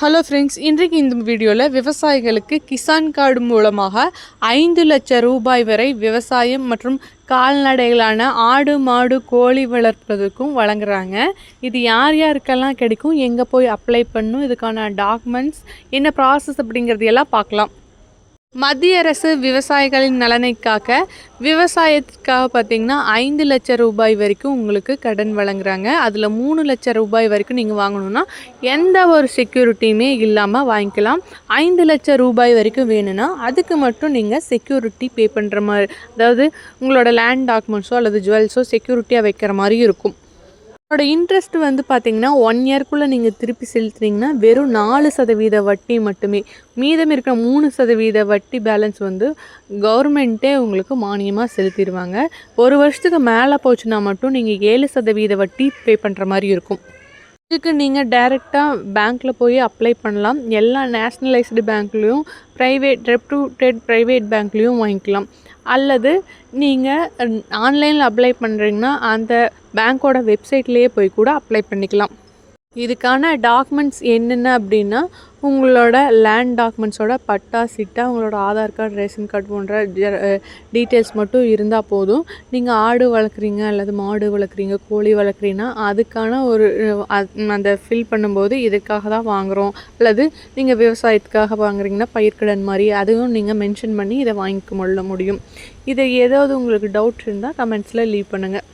Hello friends இன்றைக்கு இந்த வீடியோவில் விவசாயிகளுக்கு கிசான் கார்டு மூலமாக ஐந்து லட்சம் ரூபாய் வரை விவசாயம் மற்றும் கால்நடைகளான ஆடு மாடு கோழி வளர்ப்பதற்கும் வழங்குறாங்க. இது யார் யாருக்கெல்லாம் கிடைக்கும் எங்கே போய் அப்ளை பண்ணும் இதுக்கான டாக்குமெண்ட்ஸ் என்ன ப்ராசஸ் அப்படிங்கிறது எல்லாம் பார்க்கலாம். மத்திய அரசு விவசாயிகளின் நலனை காக்க விவசாயத்துக்காக பார்த்தீங்கன்னா ஐந்து லட்சம் ரூபாய் வரைக்கும் உங்களுக்கு கடன் வழங்குறாங்க. அதில் மூணு லட்சம் ரூபாய் வரைக்கும் நீங்கள் வாங்கணும்னா எந்த ஒரு செக்யூரிட்டியுமே இல்லாமல் வாங்கிக்கலாம். ஐந்து லட்சம் ரூபாய் வரைக்கும் வேணும்னா அதுக்கு மட்டும் நீங்கள் செக்யூரிட்டி பே பண்ணுற மாதிரி அதாவது உங்களோட லேண்ட் டாக்குமெண்ட்ஸோ அல்லது ஜுவல்ஸோ செக்யூரிட்டியாக வைக்கிற மாதிரி இருக்கும். அதோட இன்ட்ரெஸ்ட் வந்து பார்த்தீங்கன்னா ஒன் இயர்க்குள்ளே நீங்கள் திருப்பி செலுத்துனீங்கன்னா வெறும் நாலு சதவீத வட்டி மட்டுமே. மீதம் இருக்கிற மூணு சதவீத வட்டி பேலன்ஸ் வந்து கவர்மெண்ட்டே உங்களுக்கு மானியமாக செலுத்திடுவாங்க ஒரு வருஷத்துக்கு மேலே போச்சுன்னா மட்டும் நீங்கள் ஏழு சதவீத வட்டி பே பண்ணுற மாதிரி இருக்கும். இதுக்கு நீங்கள் டைரெக்டாக பேங்க்கில் போய் அப்ளை பண்ணலாம். எல்லா நேஷ்னலைஸ்டு பேங்க்லேயும் ப்ரைவேட் ரெப்யூட்டட் ப்ரைவேட் பேங்க்லேயும் வாங்கிக்கலாம். அல்லது நீங்கள் ஆன்லைனில் அப்ளை பண்ணுறீங்கன்னா அந்த பேங்க்கோட வெப்சைட்லேயே போய் கூட அப்ளை பண்ணிக்கலாம். இதுக்கான டாக்குமெண்ட்ஸ் என்னென்ன அப்படின்னா உங்களோட லேண்ட் டாக்குமெண்ட்ஸோட பட்டா சிட்டா உங்களோட ஆதார் கார்டு ரேஷன் கார்டு போன்ற டீட்டெயில்ஸ் மட்டும் இருந்தால் போதும். நீங்கள் ஆடு வளர்க்குறீங்க அல்லது மாடு வளர்க்குறீங்க கோழி வளர்க்குறீங்கன்னா அதுக்கான ஒரு அந்த ஃபில் பண்ணும்போது இதுக்காக தான் வாங்குகிறோம் அல்லது நீங்கள் விவசாயத்துக்காக வாங்குறீங்கன்னா பயிர்க்கடன் மாதிரி அதுவும் நீங்கள் மென்ஷன் பண்ணி இதை வாங்கிக்க முடியும். இதை ஏதாவது உங்களுக்கு டவுட் இருந்தால் கமெண்ட்ஸில் லீவ் பண்ணுங்கள்